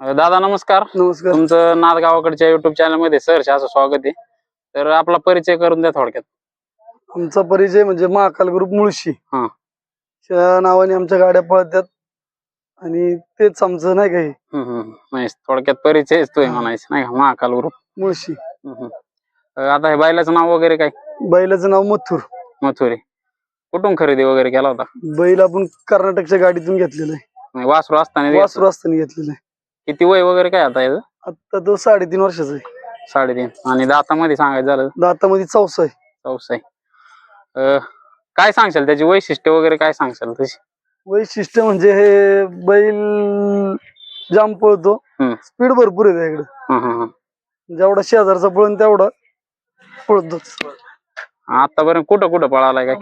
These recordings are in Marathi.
दादा नमस्कार. नमस्कार. तुमचं नाद गावाकडच्या युट्यूब चॅनलमध्ये सहर्ष असं स्वागत आहे. तर आपला परिचय करून द्या थोडक्यात. आमचा परिचय म्हणजे महाकाल ग्रुप मुळशी. हा. त्या नावाने आमच्या गाड्या पळतात आणि तेच आमचं नाही काही हम्म, हम्म. म्हणजे थोडक्यात परिचयच तोय म्हणायचं नाही का? महाकाल ग्रुप. मुळशी. हम्म, हम्म. अ, आता हे बैलाचं नाव वगैरे काय? बैलाचं नाव मथुर. मथुरे कुठून खरेदी वगैरे केला होता? बैल आपण कर्नाटकच्या गाडीतून घेतलेला आहे. वासरू असताना दिला. वासरू असताना घेतलेला आहे. किती वय वगैरे काय आता याचं? आता तो साडेतीन वर्षाचा आहे. साडेतीन. आणि दातामध्ये सांगायचं झालं दातामध्ये चौसा आहे. चौसा आहे. अ, काय सांगशाल? त्याची वैशिष्ट्य वगैरे काय सांगशाल तशी वैशिष्ट्य म्हणजे हे बैल जाम पळतो. हम्म. स्पीड भरपूर आहे त्याकडे हं, हं, हं. जेवढा शेजारचा पळून तेवढा पळतोच. आतापर्यंत कुठं कुठं पळालाय काय?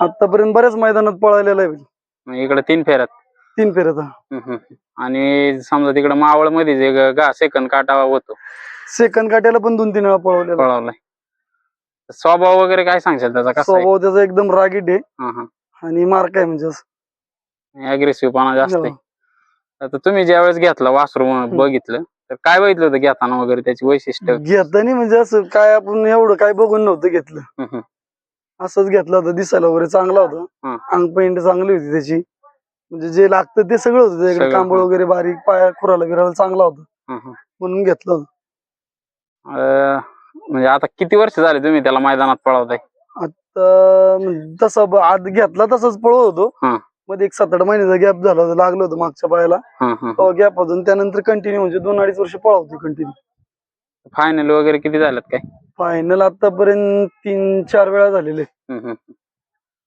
आतापर्यंत बऱ्याच मैदानात पळालेला आहे बैल. इकडे तीन फेऱ्यात. तीन फेऱ्याचा. आणि समजा तिकडे मावळमध्ये जे गा सेकंद काटा होतो. सेकंद काट्याला पण दोन तीन वेळा पळवलेला. पळवलाय. स्वभाव वगैरे काय सांगशाल त्याचा? कसा स्वभाव त्याचा एकदम रागीट आहे. आणि मार्क आहे म्हणजे असं. अग्रेसिव्ह जास्त आहे. आता तुम्ही ज्या वेळेस घेतला वासरू बघितलं तर काय बघितलं होतं घेताना वगैरे त्याची वैशिष्ट्य? घेताना म्हणजे असं काय आपण एवढं काय बघून नव्हतं घेतलं. हम्म. असंच घेतलं होतं दिसायला वगैरे चांगला हा. होता. अंग पेंट चांगली होती त्याची. म्हणजे जे लागतं ते सगळं होतं त्याच्याकडे सगळं, कांबळ. वगैरे बारीक पाया खुराला बिराला चांगला होता हम्म, हम्म. म्हणून घेतलं होतं अं, म्हणजे आता किती वर्ष झाले तुम्ही त्याला मैदानात पळवताय तर म्हणजे तसा ब- आत घेतला तसाच पळत होतो हा. मध्ये एक सात आठ महिन्याचा गॅप झाला होता लागलं होतं मागच्या पायाला हम्म, हम्म. तो गॅप होतो आणि त्यानंतर कंटिन्यू म्हणजे दोन अडीच वर्ष पळवतो कंटिन्यू फायनल वगैरे किती झाल्यात काय फायनल आतापर्यंत तीन चार वेळा झालेले हम्म, हम्म.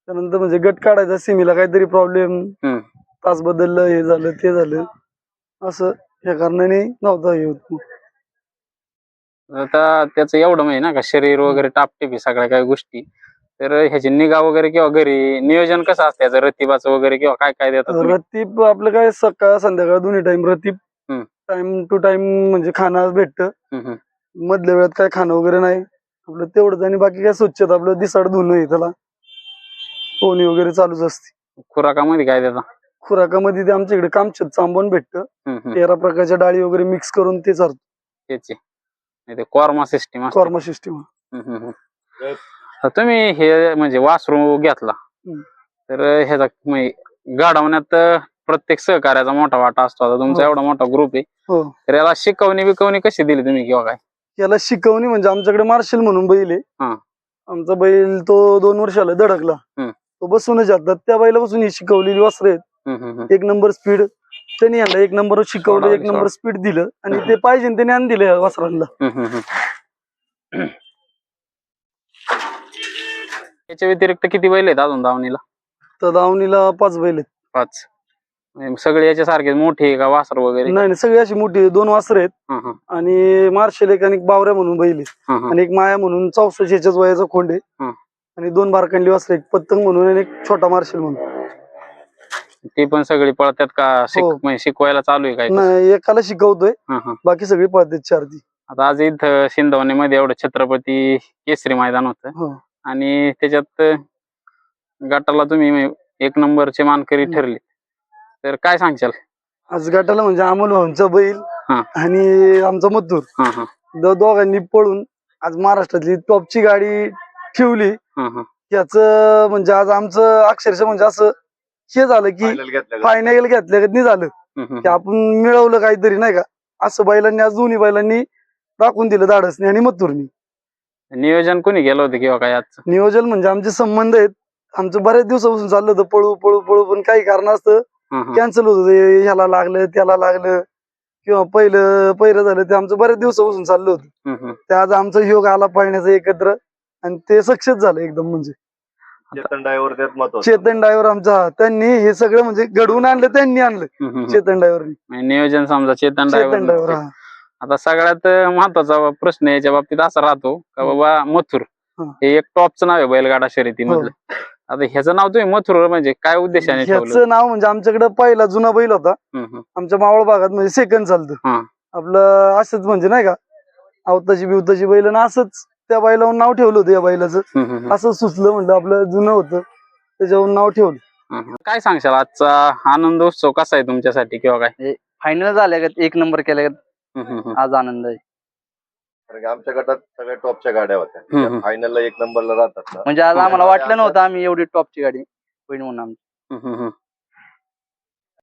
त्यानंतर म्हणजे गट काढायचा सिमीला काहीतरी प्रॉब्लेम हम्म. तास बदललं हे झालं ते झालं. असं या कारणाने नव्हतं हे होत. आता त्याचं एवढं माहिती ना का शरीर वगैरे टापटीप सगळ्या काही गोष्टी. तर ह्याची निगा वगैरे किंवा घरी नियोजन कसं असतं? याचं रतिबाचं वगैरे किंवा काय काय देतात तुम्ही? रतीप आपलं काय सकाळ संध्याकाळ दोन्ही टाइम रतीप हम्म. टाइम टू टाइम म्हणजे खाणं भेटतं. हम्म, हम्म. मधल्या वेळात काय खाणं वगैरे नाही. आपलं तेवढंच आणि बाकी काय स्वच्छता आपलं दिसाड धुणं आहे त्याला. पोहणी वगैरे चालूच असते. खुराकामध्ये काय देता? खुराकामध्ये ते आमच्या इकडे कामचत चांबून भेटतं. तेरा प्रकारच्या डाळी वगैरे मिक्स करून ते चालतं. त्याची नाही ते कॉर्मा सिस्टीम कॉर्मा सिस्टीम तुम्ही हे म्हणजे वासरू घेतला. तर ह्याचा म्हणजे गाडवण्यात प्रत्येक सहकार्याचा मोठा वाटा असतो. आता तुमचा हो. एवढा मोठा ग्रुप आहे. हो. तर याला शिकवणी बिकवणी कशी दिली तुम्ही किंवा काय? याला शिकवणी म्हणजे आमच्याकडे मार्शल म्हणून बैल आहे. हा. आमचा बैल तो दोन वर्षाला धडकला. तो बसूनच जातात त्या बैलापासून ही शिकवलेली वस्त्र आहेत. एक नंबर स्पीड त्यांनी यांना एक नंबर शिकवलं एक नंबर. स्पीड दिलं. आणि ते पाहिजे त्याने आण दिलं हम्म. याच्या व्यतिरिक्त किती बैल आहेत अजून धावणीला तर दावणीला पाच बैल आहेत. पाच. म्हणजे सगळे याच्यासारखे मोठे आहे का वासर वगैरे? नाही नाही सगळी अशी मोठी. दोन वासर आहेत. हं, हं, आणि मार्शल एक आणि एक बावऱ्या म्हणून बैल आहे हं, हं. आणि एक माया म्हणून चौसष्टच्याच वयाचा खोंड आहे. हं. आणि दोन बारकांडी वासर एक पतंग म्हणून आणि एक छोटा मार्शल म्हणून. ते पण सगळी पळतात का शिक हो. म्हणजे शिकवायला चालू आहे काय नाही एकाला शिकवतोय हं, हं. बाकी सगळी पळतात चार ती आता आज इथं मध्ये एवढं छत्रपती केसरी मैदान होतं हो आणि त्याच्यात गटाला तुम्ही म्हणजे एक नंबरचे मानकरी हम्म. ठरले तर काय सांगशाल आज गटाला म्हणजे अमोल भाऊंचा बैल हा. आणि आमचा मथुर हं, हं, द- दोघांनी पळून आज महाराष्ट्रातली टॉपची गाडी ठेवली हं, हं. याच म्हणजे आज आमचं अक्षरशः म्हणजे असं हे झालं की फायनल घेतल्या झालं. की आपण मिळवलं काहीतरी नाही का? असं बैलांनी आज दोन्ही बैलांनी दाखवून दिलं धाडसने आणि मथुरनी. नियोजन कोणी केलं होतं किंवा काय नियोजन म्हणजे आमचे संबंध आहेत. आमचं बऱ्याच दिवसापासून चाललं होतं पळू पळू पळू पण काही कारण असतं. कॅन्सल होत होतं. ह्याला लागलं त्याला लागलं किंवा पहिलं पहिलं झालं ते आमचं बऱ्याच दिवसापासून चाललं होतं. ते आज आमचा योग आला पळण्याचा एकत्र आणि ते सक्सेस झालं एकदम म्हणजे. चेतन त्यात महत्वाचं चेतन ड्रायव्हर आमचा त्यांनी हे सगळं म्हणजे घडवून आणलं त्यांनी आणलं. हं, हं, हं. चेतन ड्रायव्हरनी. म्हणजे नियोजन समजा चेतन ड्रायव्हर आता सगळ्यात महत्त्वाचा प्रश्न याच्या बाबतीत असा राहतो का बाबा मथुर हं. हे एक टॉपचं नाव आहे बैलगाडा शर्यतीमधलं. आता ह्याचं नाव तुम्ही मथुर म्हणजे काय उद्देशाने ठेवलं? ह्याचं नाव म्हणजे आमच्याकडे पहिला जुना बैल होता. हं, हं. आमच्या मावळ भागात म्हणजे सेकंद चालतं. हा. आपलं असंच म्हणजे नाही का आवताची बिवताची बैल आणि असंच. त्या बैलावर नाव ठेवलं होतं या बैलाचं. असं सुचलं म्हणलं आपलं जुनं होतं त्याच्यावर नाव ठेवलं. काय सांगशाल आजचा आनंद उत्सव कसा आहे तुमच्यासाठी किंवा काय फायनल झाल्या का एक नंबर हम्म, हम्म. आज आनंद आहे कारण की आमच्या गटात सगळ्या टॉपच्या गाड्या होत्या. फायनलला एक नंबरला राहतात म्हणजे आज. आम्हाला वाटलं नव्हतं आम्ही एवढी टॉपची गाडी होईल म्हणून आमची.